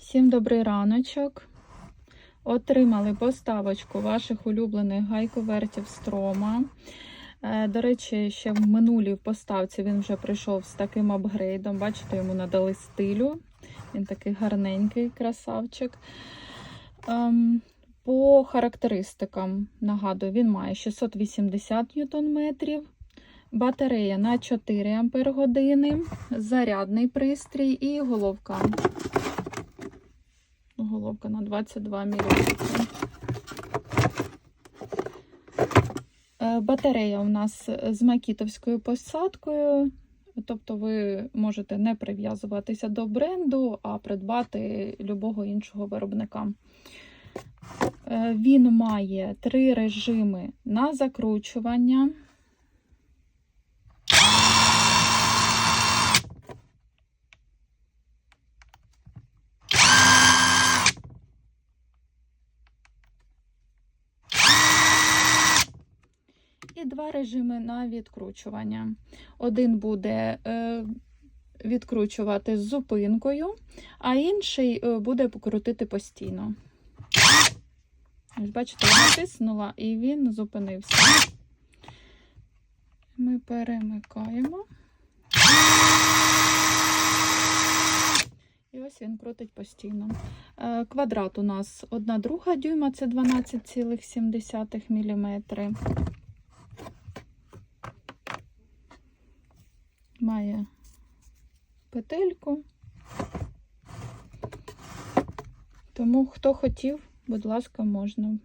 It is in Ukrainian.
Всім добрий раночок. Отримали поставочку ваших улюблених гайковертів Строма. Е, До речі, ще в минулій поставці він вже прийшов з таким апгрейдом. Бачите, йому надали стилю. Він такий гарненький красавчик. Ем, По характеристикам нагадую, він має 680 Нм, батарея на 4 Ампер години, зарядний пристрій і головка. Головка на 22 мм. Е, Батарея у нас з макітовською посадкою. Тобто ви можете не прив'язуватися до бренду, а придбати любого іншого виробника. Е, Він має три режими на закручування. І два режими на відкручування. Один буде е, відкручувати з зупинкою, а інший е, буде покрутити постійно. Ось, бачите, я натиснула і він зупинився. Ми перемикаємо. І ось він крутить постійно. Е, Квадрат у нас 1 друга дюйма, це 12,7 мм. Має петельку. Тому хто хотів, будь ласка, можна